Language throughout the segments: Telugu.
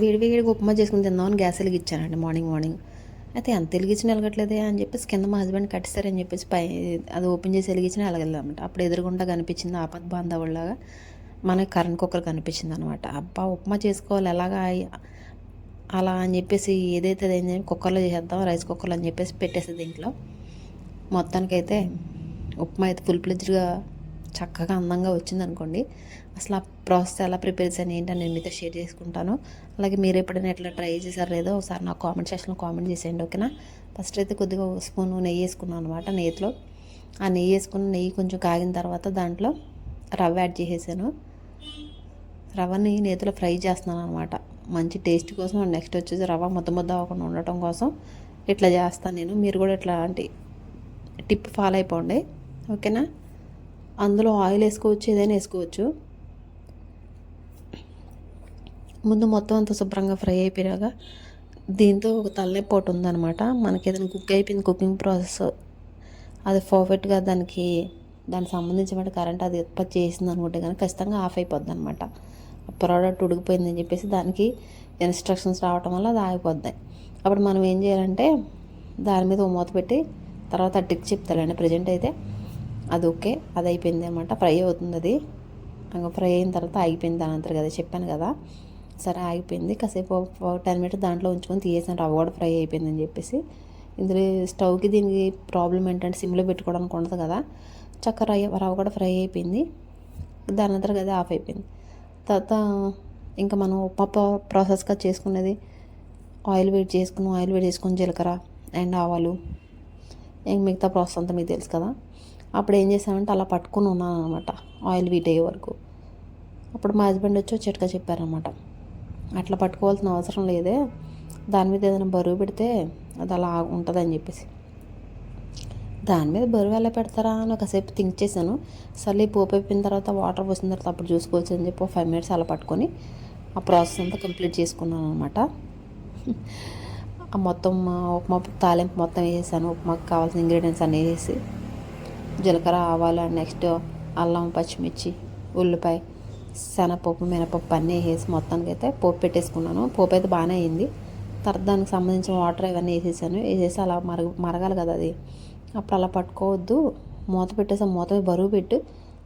వేడి వేడిగా ఉప్మా చేసుకుని తిందామని గ్యాస్ వెలిగించానండి మార్నింగ్ మార్నింగ్. అయితే ఎంత వెలిగించిన వెలగట్లేదే అని చెప్పేసి కింద మా హస్బెండ్ కట్టిస్తారని చెప్పేసి పై అది ఓపెన్ చేసి వెలిగించిన వెలగలేదన్నమాట. అప్పుడు ఎదురుగుండా కనిపించింది ఆపద్ బాంధవుల్లాగా మనకి కరెంట్ కుక్కర్ కనిపించింది అనమాట అబ్బా ఉప్మా చేసుకోవాలి ఎలాగా అలా అని చెప్పేసి ఏదైతే అదేంటి కుక్కర్లో చేసేద్దాం రైస్ కుక్కర్లో అని చెప్పేసి పెట్టేసి దీంట్లో. మొత్తానికైతే ఉప్మా అయితే ఫుల్ ప్లెజ్డ్గా చక్కగా అందంగా వచ్చింది అనుకోండి అసలు ఆ ప్రాసెస్ ఎలా ప్రిపేర్ చేశాను ఏంటని నేను మీతో షేర్ చేసుకుంటాను. అలాగే మీరు ఎప్పుడైనా ఎట్లా ట్రై చేశారో లేదో ఒకసారి నాకు కామెంట్ సెక్షన్లో కామెంట్ చేసేయండి ఓకేనా? ఫస్ట్ అయితే కొద్దిగా ఒక స్పూన్ నెయ్యి వేసుకున్నాను అనమాట నెయ్యిలో. ఆ నెయ్యి వేసుకున్న నెయ్యి కొంచెం కాగిన తర్వాత దాంట్లో రవ్వ యాడ్ చేసేసాను. రవ్వని నేతిలో ఫ్రై చేస్తున్నాను అనమాట మంచి టేస్ట్ కోసం నెక్స్ట్ వచ్చేసి రవ్వ ముద్ద ముద్ద అవ్వకుండా ఉండటం కోసం ఇట్లా చేస్తాను నేను. మీరు కూడా ఇట్లా అంటే టిప్ ఫాలో అయిపోండి ఓకేనా? అందులో ఆయిల్ వేసుకోవచ్చు ఏదైనా వేసుకోవచ్చు. ముందు మొత్తం అంతా శుభ్రంగా ఫ్రై అయిపోయాక దీంతో ఒక తలనొప్పి ఒకటి ఉందన్నమాట. మనకి ఏదైనా కుక్ అయిపోయింది కుకింగ్ ప్రాసెస్. అది పర్ఫెక్ట్గా దానికి దానికి సంబంధించిన కరెంట్ అది ఉత్పత్తి చేసింది అనుకుంటే కానీ ఖచ్చితంగా ఆఫ్ అయిపోద్ది అనమాట ప్రోడక్ట్ ఉడికిపోయిందని చెప్పేసి దానికి ఇన్స్ట్రక్షన్స్ రావటం వల్ల అది ఆగిపోద్ది. అప్పుడు మనం ఏం చేయాలంటే దాని మీద ఓ మూత పెట్టి తర్వాత టిక్ చెప్తాలండి ప్రజెంట్ అయితే. అది ఓకే అది అయిపోయింది అనమాట ఫ్రై అవుతుంది అది. ఇంకా ఫ్రై అయిన తర్వాత ఆగిపోయింది దాని అంటారు కదా చెప్పాను కదా. సరే ఆగిపోయింది. కాసేపు టెన్ మినిట్స్ దాంట్లో ఉంచుకొని తీసేసాను. రవ్వ కూడా ఫ్రై అయిపోయిందని చెప్పేసి. ఇందులో స్టవ్కి దీనికి ప్రాబ్లం ఏంటంటే సిమ్లో పెట్టుకోవడానికి ఉండదు కదా. చక్కర రవ్వ కూడా ఫ్రై అయిపోయింది. దాని అంతా కదా ఆఫ్ అయిపోయింది. తర్వాత ఇంకా మనం ఉప్మా ప్రాసెస్గా చేసుకునేది. ఆయిల్ వేడి చేసుకుని ఆయిల్ వేడి చేసుకుని జీలకర్ర అండ్ ఆవాలు. ఇంక మిగతా ప్రాసెస్ అంతా మీకు తెలుసు కదా. అప్పుడు ఏం చేశానంటే అలా పట్టుకుని ఉన్నాను అనమాట ఆయిల్ వీట్ అయ్యే వరకు. అప్పుడు మా హస్బెండ్ వచ్చి చిట్కా చెప్పారనమాట అట్లా పట్టుకోవాల్సిన అవసరం లేదే దాని మీద ఏదైనా బరువు పెడితే అది అలా ఉంటుందని చెప్పేసి. దాని మీద బరువు ఎలా పెడతారా అని ఒకసేపు థింక్ చేశాను. సర్లే పోపు అయిపోయిన తర్వాత వాటర్ పోసిన తర్వాత అప్పుడు చూసుకోవచ్చు అని చెప్పి ఫైవ్ మినిట్స్ అలా పట్టుకొని ఆ ప్రాసెస్ అంతా కంప్లీట్ చేసుకున్నాను అనమాట మొత్తం ఉప్మా తాలింపు మొత్తం వేసాను ఉప్మాకి కావాల్సిన ఇంగ్రీడియంట్స్ అన్నీ వేసి. జీలకర్ర ఆవాలు నెక్స్ట్ అల్లం పచ్చిమిర్చి ఉల్లిపాయ శనగపప్పు మినపప్పు అన్నీ వేసి మొత్తానికి అయితే పోపు పెట్టేసుకున్నాను. పోపు అయితే బాగానే అయింది. తర్వాత దానికి సంబంధించిన వాటర్ ఇవన్నీ వేసేసాను. వేసేసి అలా మరగ మరగాలి కదా అది. అప్పుడు అలా పట్టుకోవద్దు. మూత పెట్టేసి మూత బరువు పెట్టు.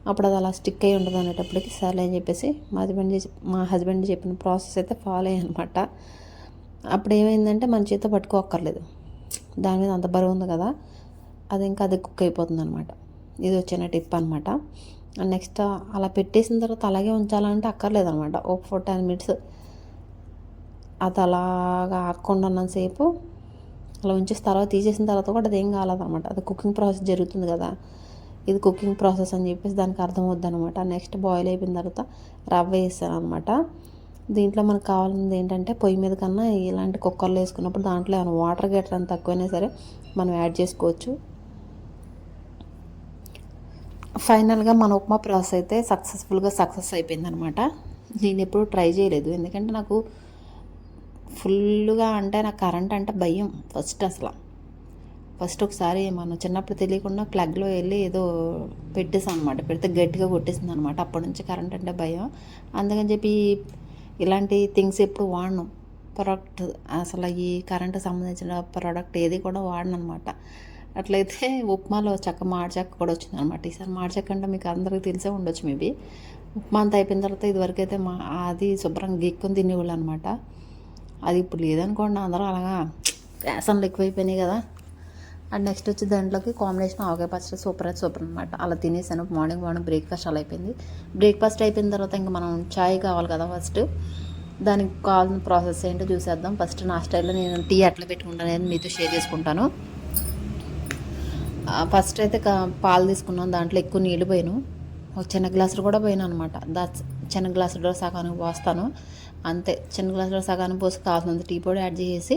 అప్పుడు అది అలా స్టిక్ అయి ఉండదు అనేటప్పటికి సర్లే అని చెప్పేసి మా హస్బెండ్ మా హస్బెండ్ చెప్పిన ప్రాసెస్ అయితే ఫాలో అయ్యనమాట అప్పుడు ఏమైందంటే మన చేత పట్టుకోక్కర్లేదు. దాని మీద అంత బరువు ఉంది కదా. అది ఇంకా అది కుక్ అయిపోతుంది అనమాట ఇది వచ్చిన టిప్ అనమాట నెక్స్ట్ అలా పెట్టేసిన తర్వాత అలాగే ఉంచాలంటే అక్కర్లేదనమాట ఒక ఫోర్ టెన్ మినిట్స్ అది అలాగా ఆకుండా ఉన్నంతసేపు అలా ఉంచేసిన తర్వాత తీసేసిన తర్వాత కూడా అది ఏం కాలేదన్నమాట. అది కుకింగ్ ప్రాసెస్ జరుగుతుంది కదా. ఇది కుకింగ్ ప్రాసెస్ అని చెప్పేసి దానికి అర్థం అనమాట నెక్స్ట్ బాయిల్ అయిపోయిన తర్వాత రవ్వ వేస్తాను అనమాట దీంట్లో మనకు కావాల్సింది ఏంటంటే పొయ్యి మీద కన్నా ఇలాంటి కుక్కర్లో వేసుకున్నప్పుడు దాంట్లో ఏమైనా వాటర్ గెటర్ అంత తక్కువైనా సరే మనం యాడ్ చేసుకోవచ్చు. ఫైనల్గా మన ఉప్మా ప్రాసెస్ అయితే సక్సెస్ఫుల్గా సక్సెస్ అయిపోయింది అనమాట నేను ఎప్పుడు ట్రై చేయలేదు. ఎందుకంటే నాకు ఫుల్గా అంటే నాకు కరెంట్ అంటే భయం ఫస్ట్ అసలు. ఫస్ట్ ఒకసారి మనం చిన్నప్పుడు తెలియకుండా ప్లగ్లో వెళ్ళి ఏదో పెట్టేసాం అనమాట పెడితే గట్టిగా కొట్టేసింది అనమాట అప్పటి నుంచి కరెంట్ అంటే భయం. అందుకని చెప్పి ఇలాంటి థింగ్స్ ఎప్పుడు వాడను. ప్రోడక్ట్ అసలు ఈ కరెంటు సంబంధించిన ప్రోడక్ట్ ఏది కూడా వాడను అనమాట అట్లయితే ఉప్మాలో చక్క మాడిచెక్క కూడా వచ్చింది అనమాట ఈసారి మాడిచెక్క అంటే మీకు అందరికీ తెలిసే ఉండొచ్చు మేబీ ఉప్మా అంతా అయిపోయిన తర్వాత ఇదివరకు అయితే మా అది శుభ్రంగా గీక్కొని తినేవాళ్ళు అనమాట అది ఇప్పుడు లేదనుకోండి అందరూ అలాగా ఫ్యాషన్లు ఎక్కువైపోయినాయి కదా. అండ్ నెక్స్ట్ వచ్చి దాంట్లోకి కాంబినేషన్ ఆవకాయ పచ్చడి సూపర్ అయితే సూపర్ అనమాట అలా తినేసాను. మార్నింగ్ మార్నింగ్ బ్రేక్ఫాస్ట్ అలా అయిపోయింది. బ్రేక్ఫాస్ట్ అయిపోయిన తర్వాత ఇంకా మనం చాయ్ కావాలి కదా ఫస్ట్. దానికి కావాల్సిన ప్రాసెస్ ఏంటో చూసేద్దాం. ఫస్ట్ నా స్టైల్లో నేను టీ అట్లా పెట్టుకుంటాను. అనేది మీతో షేర్ చేసుకుంటాను. ఫస్ట్ అయితే పాలు తీసుకున్నాను దాంట్లో ఎక్కువ నీళ్ళు పోయాను. ఒక చిన్న గ్లాసులు కూడా పోయాను అనమాట దా చిన్న గ్లాసులో సగానికి పోస్తాను. అంతే చిన్న గ్లాసులో సగానికి పోసి కావాల్సినంత టీ పొడి యాడ్ చేసి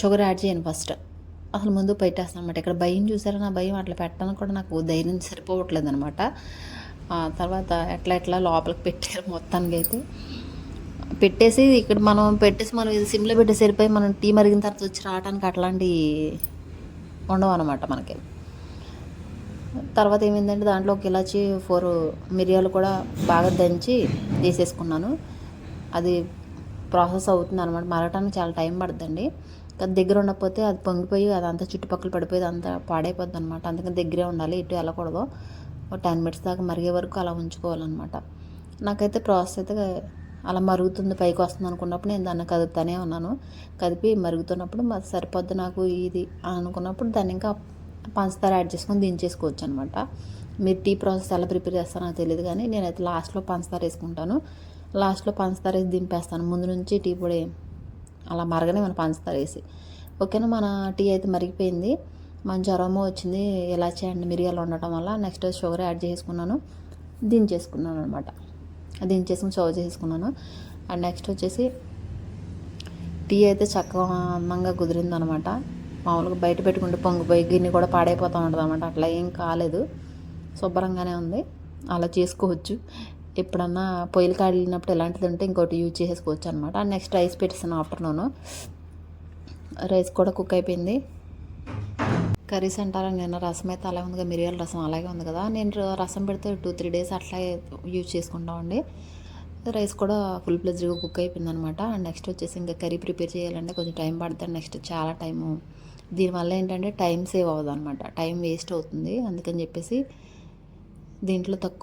షుగర్ యాడ్ చేయను ఫస్ట్ అసలు ముందు పెట్టేస్తాను అనమాట ఇక్కడ భయం చూసారా? నా భయం అట్లా పెట్టడానికి కూడా నాకు ధైర్యం సరిపోవట్లేదు అనమాట తర్వాత ఎట్లా ఎట్లా లోపలికి పెట్టారు మొత్తానికి అయితే. పెట్టేసి ఇక్కడ మనం పెట్టేసి మనం ఇది సిమ్లో పెట్టే సరిపోయి మనం టీ మరిగిన తర్వాత వచ్చి రావడానికి అట్లాంటి ఉండవు అనమాట మనకి. తర్వాత ఏమైందంటే దాంట్లో ఒక ఇలాచి ఫోర్ మిరియాలు కూడా బాగా దంచి వేసేసుకున్నాను అది ప్రాసెస్ అవుతుంది అనమాట మరగటానికి చాలా టైం పడుతుందండి కానీ దగ్గర ఉండకపోతే అది పొంగిపోయి అదంతా చుట్టుపక్కల పడిపోయి అంతా పాడైపోద్ది అనమాట అందుకని దగ్గరే ఉండాలి ఇటు వెళ్ళకూడదు. ఒక టెన్ మినిట్స్ దాకా మరిగే వరకు అలా ఉంచుకోవాలన్నమాట. నాకైతే ప్రాసెస్ అయితే అలా మరుగుతుంది పైకి వస్తుంది అనుకున్నప్పుడు నేను దాన్ని కదుపుతానే ఉన్నాను. కదిపి మరుగుతున్నప్పుడు మరి సరిపోద్ది నాకు ఇది అనుకున్నప్పుడు దాన్ని ఇంకా పంచదార యాడ్ చేసుకొని దించేసుకోవచ్చు అనమాట మీరు టీ ప్రాసెస్ ఎలా ప్రిపేర్ చేస్తారో నాకు తెలియదు కానీ నేనైతే లాస్ట్లో పంచదార వేసుకుంటాను. లాస్ట్లో పంచదార వేసి దింపేస్తాను. ముందు నుంచి టీ పొడి అలా మరగనే మన పంచదార వేసి. ఓకేనా? మన టీ అయితే మరిగిపోయింది. మంచి అరోమా వచ్చింది. ఎలా చేయండి? మిరియాలు ఉండటం వల్ల నెక్స్ట్ షుగర్ యాడ్ చేసుకున్నాను. దించేసుకున్నాను అనమాట దించేసుకుని సర్వ్ చేసుకున్నాను అండ్ నెక్స్ట్ వచ్చేసి టీ అయితే చక్కగా అందంగా కుదిరింది అనమాట మామూలుగా బయట పెట్టుకుంటే పొంగిపోయి గిన్నె కూడా పాడైపోతూ ఉంటుంది అనమాట అట్లా ఏం కాలేదు. శుభ్రంగానే ఉంది. అలా చేసుకోవచ్చు. ఎప్పుడన్నా పొయ్యిలు కాడినప్పుడు ఎలాంటిది ఉంటే ఇంకోటి యూజ్ చేసుకోవచ్చు అనమాట నెక్స్ట్ రైస్ పెట్టేసాను ఆఫ్టర్నూన్. రైస్ కూడా కుక్ అయిపోయింది. కర్రీస్ అంటారా నిన్న రసం అయితే అలాగే ఉంది కదా మిరియాల రసం అలాగే ఉంది కదా నేను రసం పెడితే టూ త్రీ డేస్ అట్లాగే యూజ్ చేసుకుంటామండి రైస్ కూడా ఫుల్ ప్లెజ్గా కుక్ అయిపోయింది అనమాట అండ్ నెక్స్ట్ వచ్చేసి ఇంకా కర్రీ ప్రిపేర్ చేయాలంటే కొంచెం టైం పడుతుంది. నెక్స్ట్ చాలా టైము దీనివల్ల ఏంటంటే టైం సేవ్ అవ్వదు అనమాట టైం వేస్ట్ అవుతుంది. అందుకని చెప్పేసి దీంట్లో తక్కువ